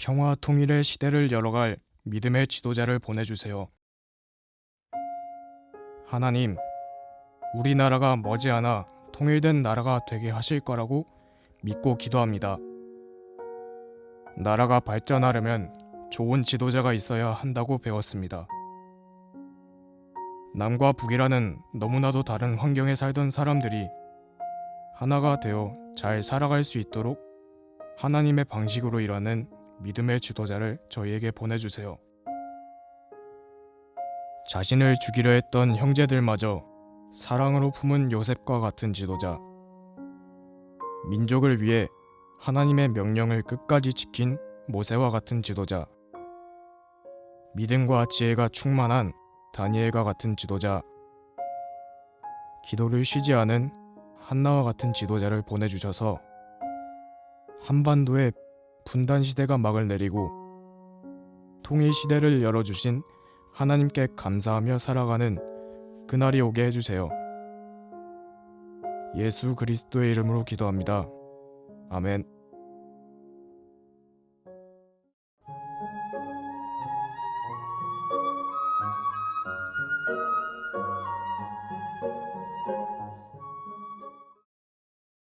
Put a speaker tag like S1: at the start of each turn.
S1: 평화 통일의 시대를 열어갈 믿음의 지도자를 보내주세요. 하나님, 우리나라가 머지않아 통일된 나라가 되게 하실 거라고 믿고 기도합니다. 나라가 발전하려면 좋은 지도자가 있어야 한다고 배웠습니다. 남과 북이라는 너무나도 다른 환경에 살던 사람들이 하나가 되어 잘 살아갈 수 있도록 하나님의 방식으로 일하는 믿음의 지도자를 저희에게 보내주세요. 자신을 죽이려 했던 형제들마저 사랑으로 품은 요셉과 같은 지도자. 민족을 위해 하나님의 명령을 끝까지 지킨 모세와 같은 지도자. 믿음과 지혜가 충만한 다니엘과 같은 지도자. 기도를 쉬지 않은 한나와 같은 지도자를 보내주셔서 한반도에 분단 시대가 막을 내리고 통일 시대를 열어주신 하나님께 감사하며 살아가는 그날이 오게 해주세요. 예수 그리스도의 이름으로 기도합니다. 아멘.